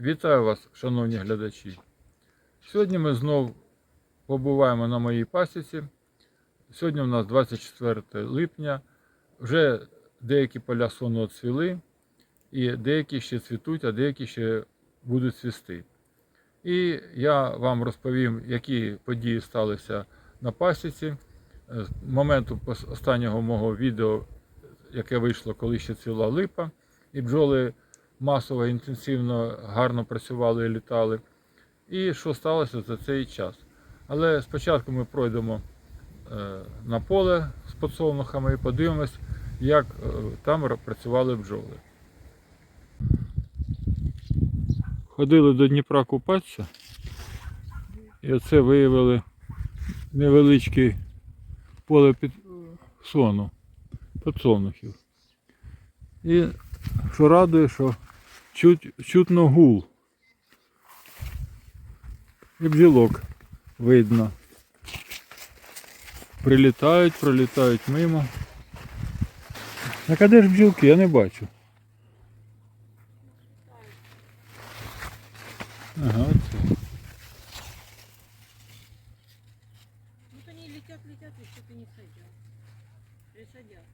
Вітаю вас, шановні глядачі. Сьогодні ми знов побуваємо на моїй пасіці. Сьогодні у нас 24 липня. Вже деякі поля сону оцвіли, і деякі ще цвітуть, а деякі ще будуть цвісти. І я вам розповім, які події сталися на пасіці. З моменту останнього мого відео, яке вийшло, коли ще цвіла липа, і бджоли масово, інтенсивно, гарно працювали і літали. І що сталося за цей час. Але спочатку ми пройдемо е, на поле з подсолнухами і подивимось, як е, там працювали бджоли. Ходили до Дніпра купатися, і оце виявили невеличке поле під сону, подсолнухів. І що радує, що чуть, чутно гул. І бджілок видно. Прилітають, пролітають мимо. Так а де ж бджілки? Я не бачу. Ага, це. Вот они летят, летят, еще ты не садят. Присадят.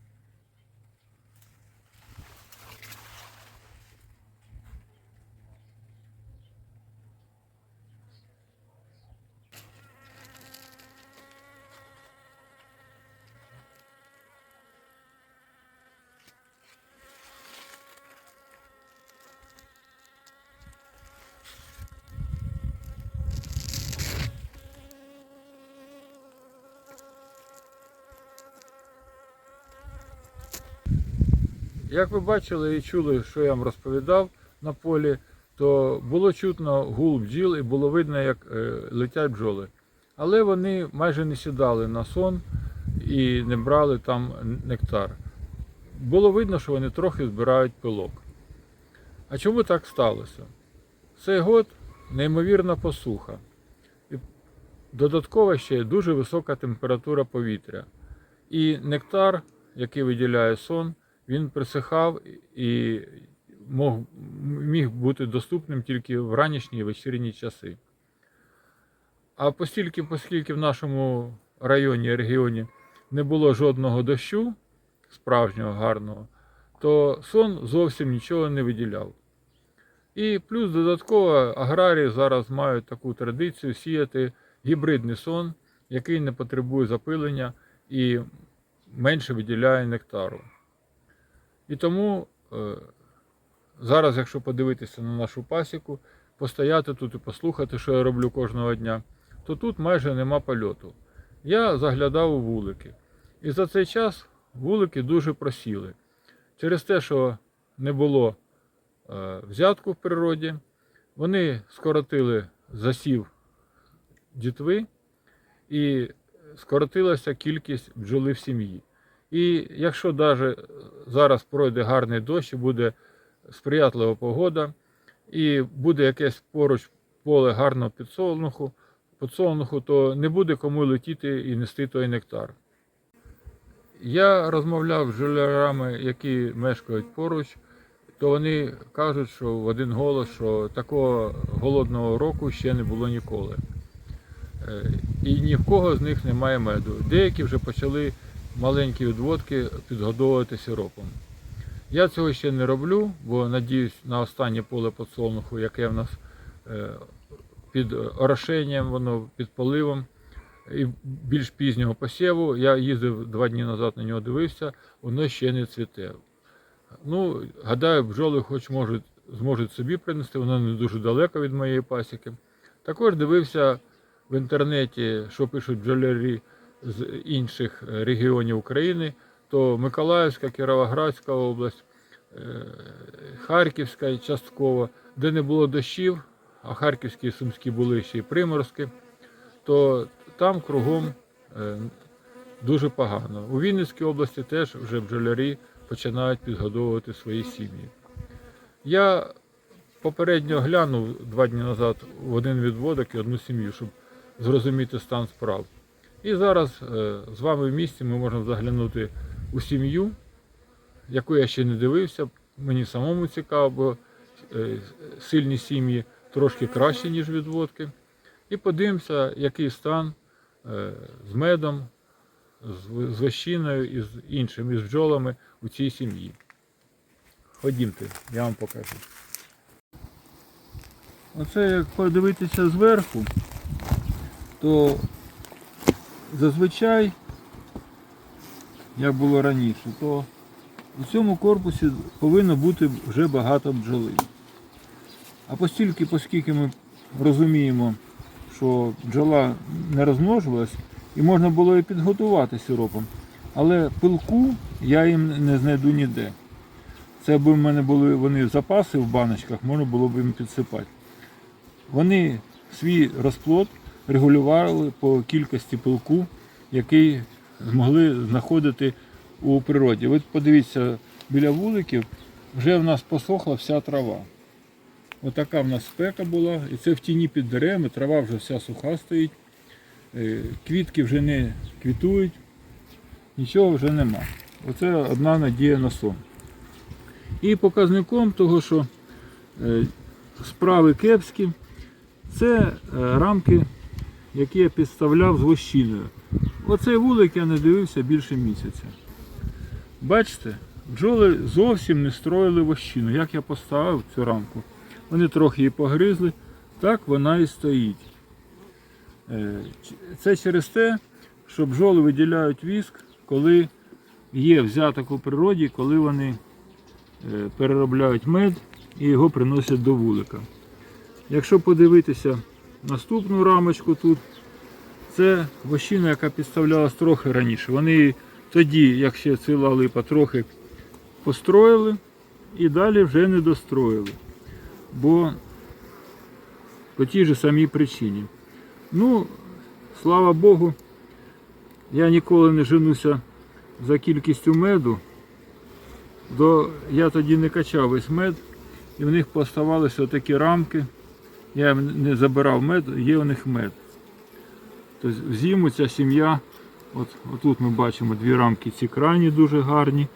Як ви бачили і чули, що я вам розповідав на полі, то було чутно гул бджіл і було видно, як е, летять бджоли. Але вони майже не сідали на сон і не брали там нектар. Було видно, що вони трохи збирають пилок. А чому так сталося? Цей год неймовірна посуха. І додатково ще дуже висока температура повітря. І нектар, який виділяє сон, він присихав і мог, міг бути доступним тільки в ранішні і вечірні часи. А постільки, оскільки в нашому районі регіоні не було жодного дощу, справжнього гарного, то сон зовсім нічого не виділяв. І плюс додатково аграрії зараз мають таку традицію сіяти гібридний сон, який не потребує запилення і менше виділяє нектару. І тому е, зараз, якщо подивитися на нашу пасіку, постояти тут і послухати, що я роблю кожного дня, то тут майже нема польоту. Я заглядав у вулики. І за цей час вулики дуже просіли. Через те, що не було е, взятку в природі, вони скоротили засів дітви і скоротилася кількість бджоли в сім'ї. І якщо навіть зараз пройде гарний дощ, і буде сприятлива погода, і буде якесь поруч поле гарного підсолнуху, підсолнуху, то не буде кому летіти і нести той нектар. Я розмовляв з жулярами, які мешкають поруч, то вони кажуть, що в один голос, що такого голодного року ще не було ніколи. Е, І ні в кого з них немає меду. Деякі вже почали маленькі відводки підгодовувати сиропом. Я цього ще не роблю, бо надіюсь на останнє поле подсолнуху, яке в нас е, під орошенням, воно під поливом і більш пізнього посіву. Я їздив два дні назад на нього дивився, воно ще не цвіте. Ну, гадаю, бджоли хоч можуть, зможуть собі принести, воно не дуже далеко від моєї пасіки. Також дивився в інтернеті, що пишуть бджолярі з інших регіонів України, то Миколаївська, Кіровоградська область, е, Харківська частково, де не було дощів, а Харківські і Сумські були ще й приморські, то там кругом е, дуже погано. У Вінницькій області теж вже бджолярі починають підгодовувати свої сім'ї. Я попередньо глянув два дні назад в один відводок і одну сім'ю, щоб зрозуміти стан справ. І зараз е, з вами в місті ми можемо заглянути у сім'ю, яку я ще не дивився. Мені самому цікаво, бо е, сильні сім'ї трошки краще, ніж відводки. І подивимося, який стан е, з медом, з, вощиною і з іншими, з бджолами у цій сім'ї. Ходімте, я вам покажу. Оце як подивитися зверху, то зазвичай, як було раніше, то у цьому корпусі повинно бути вже багато бджоли. А постільки, оскільки ми розуміємо, що бджола не розмножилась, і можна було і підготувати сиропом, але пилку я їм не знайду ніде. Це якби в мене були вони запаси в баночках, можна було б їм підсипати. Вони свій розплод регулювали по кількості пилку, який змогли знаходити у природі. Ви подивіться, біля вуликів вже в нас посохла вся трава. Отака в нас спека була, і це в тіні під деревами, трава вже вся суха стоїть, е, квітки вже не квітують, нічого вже нема. Оце одна надія на сон. І показником того, що е, справи кепські, це е, рамки, які я підставляв з вощиною. Оцей вулик я не дивився більше місяця. Бачите, бджоли зовсім не строїли вощину. Як я поставив цю рамку, вони трохи її погризли, так вона і стоїть. Е, Це через те, що бджоли виділяють віск, коли є взяток у природі, коли вони е, переробляють мед і його приносять до вулика. Якщо подивитися наступну рамочку тут, це вощина, яка підставлялась трохи раніше. Вони тоді, як ще ціла липа, трохи построїли і далі вже не достроїли. Бо по тій же самій причині. Ну, слава Богу, я ніколи не женуся за кількістю меду. До, я тоді не качав весь мед, і в них поставалися такі рамки. Я не забирав мед, є у них мед. Тобто в зиму ця сім'я, от, отут ми бачимо дві рамки, ці крайні дуже гарні,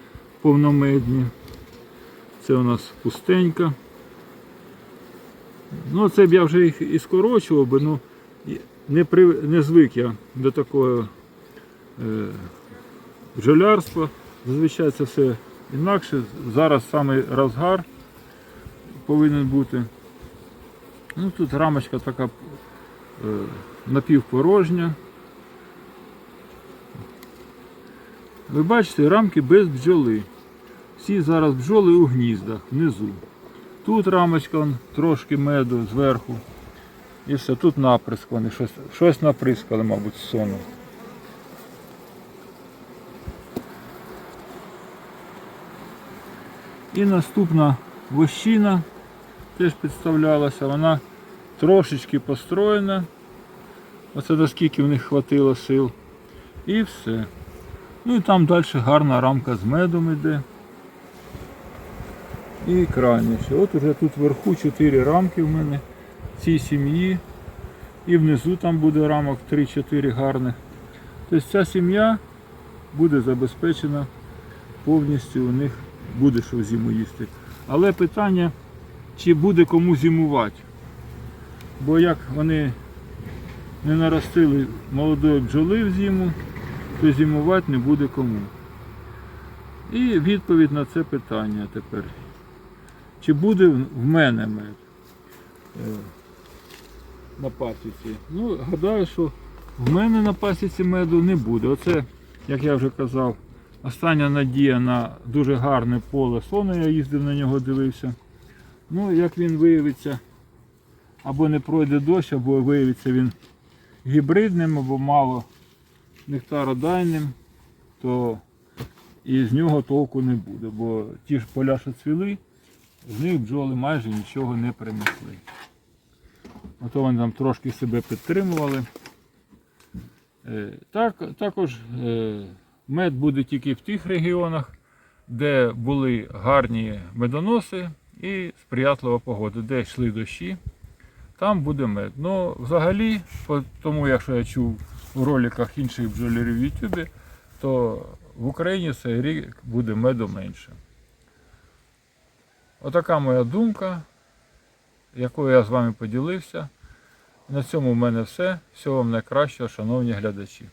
повномедні. Це у нас пустенька. Ну, це б я вже їх і скорочував би, ну не, при, не звик я до такого е, бджолярства. Зазвичай це все інакше. Зараз саме розгар повинен бути. Ну, тут рамочка така е, напівпорожня. Ви бачите, рамки без бджоли. Всі зараз бджоли у гніздах внизу. Тут рамочка трошки меду зверху. І все, тут наприск вони щось, щось наприскали, мабуть, з сону. І наступна вощина теж підставлялася, вона трошечки построєна. Оце наскільки в них хватило сил. І все. Ну і там далі гарна рамка з медом йде. І крайніше. От уже тут вверху 4 рамки в мене цій сім'ї. І внизу там буде рамок 3-4 гарних. Тобто ця сім'я буде забезпечена повністю, у них буде що зиму їсти. Але питання, чи буде кому зимувати. Бо як вони не наростили молодої бджоли в зиму, то зимувати не буде кому. І відповідь на це питання тепер. Чи буде в мене мед е, на пасіці? Ну, гадаю, що в мене на пасіці меду не буде. Оце, як я вже казав, остання надія на дуже гарне поле сону, я їздив на нього, дивився. Ну, як він виявиться, або не пройде дощ, або виявиться він гібридним, або мало нектародайним, то і з нього толку не буде. Бо ті ж поля, що цвіли, з них бджоли майже нічого не принесли. Ото вони там трошки себе підтримували. Е, Так, також е, мед буде тільки в тих регіонах, де були гарні медоноси і сприятлива погода, де йшли дощі, там буде мед. Ну, взагалі, тому, якщо я чув у роликах інших бджолярів в Ютубі, то в Україні цей рік буде меду менше. Отака моя думка. якою я з вами поділився. На цьому в мене все. Всього вам найкращого, шановні глядачі.